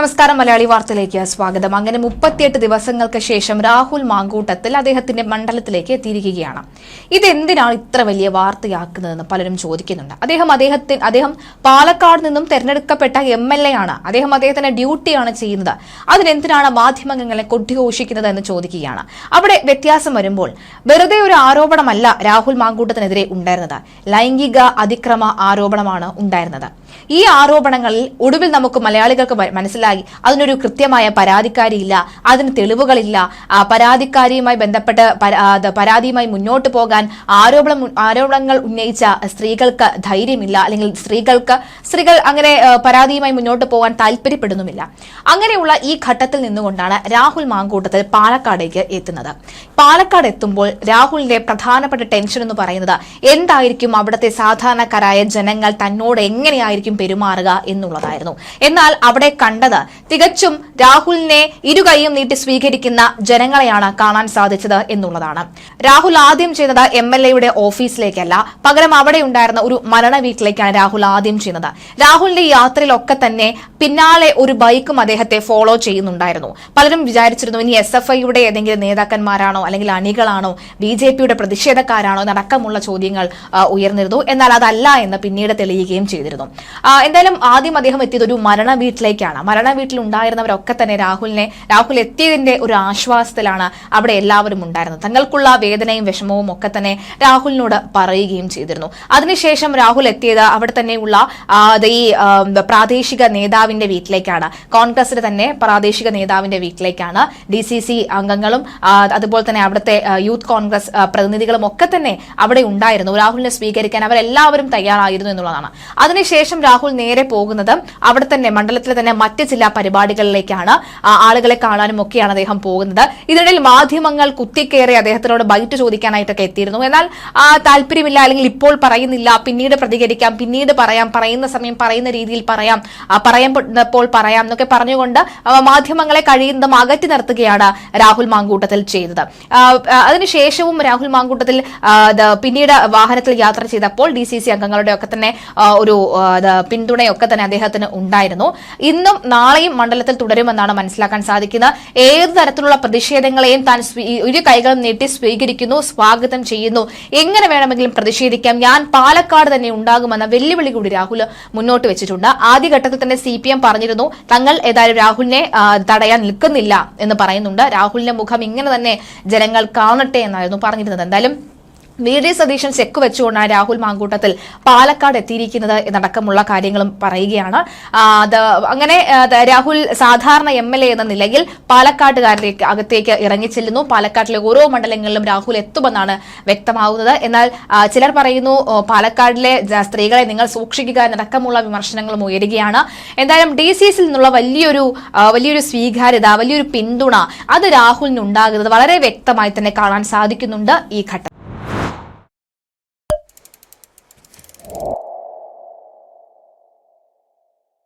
നമസ്കാരം മലയാളി വാർത്തയിലേക്ക് സ്വാഗതം. അങ്ങനെ മുപ്പത്തിയെട്ട് ദിവസങ്ങൾക്ക് ശേഷം രാഹുൽ മാങ്കൂട്ടത്തിൽ അദ്ദേഹത്തിന്റെ മണ്ഡലത്തിലേക്ക് എത്തിയിരിക്കുകയാണ്. ഇതെന്തിനാണ് ഇത്ര വലിയ വാർത്തയാക്കുന്നതെന്ന് പലരും ചോദിക്കുന്നുണ്ട്. അദ്ദേഹം അദ്ദേഹത്തിന് അദ്ദേഹം പാലക്കാട് നിന്നും തെരഞ്ഞെടുക്കപ്പെട്ട എം എൽ എ ആണ്. അദ്ദേഹം അദ്ദേഹത്തിന്റെ ഡ്യൂട്ടിയാണ് ചെയ്യുന്നത്. അതിനെന്തിനാണ് മാധ്യമങ്ങളെ കൊട്ടിഘോഷിക്കുന്നത് എന്ന് ചോദിക്കുകയാണ്. അവിടെ വ്യത്യാസം വരുമ്പോൾ വെറുതെ ഒരു ആരോപണമല്ല രാഹുൽ മാങ്കൂട്ടത്തിനെതിരെ ഉണ്ടായിരുന്നത്. ലൈംഗിക അതിക്രമ ആരോപണമാണ് ഉണ്ടായിരുന്നത്. ഈ ആരോപണങ്ങളിൽ ഒടുവിൽ നമുക്ക് മലയാളികൾക്ക് മനസ്സിലായി. അതിനൊരു കൃത്യമായ പരാതിക്കാരിയില്ല. അതിന് തെളിവുകളില്ല. പരാതിക്കാരിയുമായി ബന്ധപ്പെട്ട് പരാതിയുമായി മുന്നോട്ട് പോകാൻ ആരോപണം ആരോപണങ്ങൾ ഉന്നയിച്ച സ്ത്രീകൾക്ക് ധൈര്യമില്ല. അല്ലെങ്കിൽ സ്ത്രീകൾക്ക് സ്ത്രീകൾ അങ്ങനെ പരാതിയുമായി മുന്നോട്ട് പോകാൻ താല്പര്യപ്പെടുന്നുമില്ല അങ്ങനെയുള്ള ഈ ഘട്ടത്തിൽ നിന്നുകൊണ്ടാണ് രാഹുൽ മാങ്കൂട്ടത്തിൽ പാലക്കാടേക്ക് എത്തുന്നത്. പാലക്കാട് എത്തുമ്പോൾ രാഹുലിന്റെ പ്രധാനപ്പെട്ട ടെൻഷൻ എന്ന് പറയുന്നത് എന്തായിരിക്കും അവിടുത്തെ സാധാരണക്കാരായ ജനങ്ങൾ തന്നോട് എങ്ങനെയായിരിക്കും പെരുമാറുക എന്നുള്ളതായിരുന്നു. എന്നാൽ അവിടെ കണ്ടത് തികച്ചും രാഹുലിനെ ഇരുകൈയും നീട്ടി സ്വീകരിക്കുന്ന ജനങ്ങളെയാണ് കാണാൻ സാധിച്ചത് എന്നുള്ളതാണ്. രാഹുൽ ആദ്യം ചെയ്തത് എം എൽ എയുടെ ഓഫീസിലേക്കല്ല. പകരം അവിടെ ഉണ്ടായിരുന്ന ഒരു മരണ വീട്ടിലേക്കാണ് രാഹുൽ ആദ്യം ചെയ്യുന്നത്. രാഹുലിന്റെ യാത്രയിലൊക്കെ തന്നെ പിന്നാലെ ഒരു ബൈക്കും അദ്ദേഹത്തെ ഫോളോ ചെയ്യുന്നുണ്ടായിരുന്നു. പലരും വിചാരിച്ചിരുന്നു ഇനി എസ് എഫ് ഐയുടെ ഏതെങ്കിലും നേതാക്കന്മാരാണോ അല്ലെങ്കിൽ അണികളാണോ ബി ജെ പിയുടെ പ്രതിഷേധക്കാരാണോ എന്നടക്കമുള്ള ചോദ്യങ്ങൾ ഉയർന്നിരുന്നു. എന്നാൽ അതല്ല എന്ന് പിന്നീട് തെളിയുകയും ചെയ്തിരുന്നു. എന്തായാലും ആദ്യം അദ്ദേഹം എത്തിയത് ഒരു മരണ വീട്ടിലേക്കാണ്. മരണ വീട്ടിൽ ഉണ്ടായിരുന്നവരൊക്കെ തന്നെ രാഹുലിനെ രാഹുൽ എത്തിയതിന്റെ ഒരു ആശ്വാസത്തിലാണ് അവിടെ എല്ലാവരും ഉണ്ടായിരുന്നത്. തങ്ങൾക്കുള്ള വേദനയും വിഷമവും ഒക്കെ തന്നെ രാഹുലിനോട് പറയുകയും ചെയ്തിരുന്നു. അതിനുശേഷം രാഹുൽ എത്തിയത് അവിടെ തന്നെയുള്ള ഈ പ്രാദേശിക നേതാവിന്റെ വീട്ടിലേക്കാണ്. കോൺഗ്രസിന്റെ തന്നെ പ്രാദേശിക നേതാവിന്റെ വീട്ടിലേക്കാണ്. ഡി സി സി അംഗങ്ങളും അതുപോലെ തന്നെ അവിടുത്തെ യൂത്ത് കോൺഗ്രസ് പ്രതിനിധികളും ഒക്കെ തന്നെ അവിടെ ഉണ്ടായിരുന്നു. രാഹുലിനെ സ്വീകരിക്കാൻ അവരെല്ലാവരും തയ്യാറായിരുന്നു എന്നുള്ളതാണ്. അതിനുശേഷം രാഹുൽ നേരെ പോകുന്നത് അവിടെ തന്നെ മണ്ഡലത്തിലെ തന്നെ മറ്റ് ചില പരിപാടികളിലേക്കാണ്. ആളുകളെ കാണാനും ഒക്കെയാണ് അദ്ദേഹം പോകുന്നത്. ഇതിനിടയിൽ മാധ്യമങ്ങൾ കുത്തിക്കേറി അദ്ദേഹത്തിനോട് ബൈറ്റ് ചോദിക്കാനായിട്ടൊക്കെ എത്തിയിരുന്നു. എന്നാൽ താല്പര്യമില്ല അല്ലെങ്കിൽ ഇപ്പോൾ പറയുന്നില്ല പിന്നീട് പ്രതികരിക്കാം പിന്നീട് പറയാം പറയുന്ന സമയം പറയുന്ന രീതിയിൽ പറയാം പറയുമ്പോൾ പറയാം എന്നൊക്കെ പറഞ്ഞുകൊണ്ട് മാധ്യമങ്ങളെ കഴിയുന്നതും അകറ്റി നിർത്തുകയാണ് രാഹുൽ മാങ്കൂട്ടത്തിൽ ചെയ്തത്. അതിനുശേഷവും രാഹുൽ മാങ്കൂട്ടത്തിൽ പിന്നീട് വാഹനത്തിൽ യാത്ര ചെയ്തപ്പോൾ ഡി സി സി അംഗങ്ങളുടെ ഒക്കെ തന്നെ ഒരു പിന്തുണയൊക്കെ തന്നെ അദ്ദേഹത്തിന് ഉണ്ടായിരുന്നു. ഇന്നും നാളെയും മണ്ഡലത്തിൽ തുടരുമെന്നാണ് മനസ്സിലാക്കാൻ സാധിക്കുന്നത്. ഏത് തരത്തിലുള്ള പ്രതിഷേധങ്ങളെയും താൻ ഇരു കൈകളും നീട്ടി സ്വീകരിക്കുന്നു സ്വാഗതം ചെയ്യുന്നു. എങ്ങനെ വേണമെങ്കിലും പ്രതിഷേധിക്കാം? ഞാൻ പാലക്കാട് തന്നെ ഉണ്ടാകുമെന്ന വെല്ലുവിളി കൂടി രാഹുൽ മുന്നോട്ട് വെച്ചിട്ടുണ്ട്. ആദ്യഘട്ടത്തിൽ തന്നെ സി പറഞ്ഞിരുന്നു തങ്ങൾ ഏതായാലും രാഹുലിനെ തടയാൻ നിൽക്കുന്നില്ല എന്ന് പറയുന്നുണ്ട്. രാഹുലിന്റെ മുഖം ഇങ്ങനെ തന്നെ ജനങ്ങൾ കാണട്ടെ എന്നായിരുന്നു പറഞ്ഞിരുന്നത്. എന്തായാലും വി ഡി സതീശൻ ചെക്ക് വെച്ചുകൊണ്ടാണ് രാഹുൽ മാങ്കൂട്ടത്തിൽ പാലക്കാട് എത്തിയിരിക്കുന്നത് എന്നടക്കമുള്ള കാര്യങ്ങളും പറയുകയാണ്. അങ്ങനെ രാഹുൽ സാധാരണ എം എൽ എ എന്ന നിലയിൽ പാലക്കാട്ടുകാരിലേക്ക് അകത്തേക്ക് ഇറങ്ങിച്ചെല്ലുന്നു. പാലക്കാട്ടിലെ ഓരോ മണ്ഡലങ്ങളിലും രാഹുൽ എത്തുമെന്നാണ് വ്യക്തമാവുന്നത്. എന്നാൽ ചിലർ പറയുന്നു പാലക്കാടിലെ സ്ത്രീകളെ നിങ്ങൾ സൂക്ഷിക്കുക എന്നടക്കമുള്ള വിമർശനങ്ങളും ഉയരുകയാണ്. എന്തായാലും ഡി സി എസിൽ നിന്നുള്ള വലിയൊരു വലിയൊരു സ്വീകാര്യത വലിയൊരു പിന്തുണ അത് രാഹുലിനുണ്ടാകുന്നത് വളരെ വ്യക്തമായി തന്നെ കാണാൻ സാധിക്കുന്നുണ്ട് ഈ ഘട്ടത്തിൽ.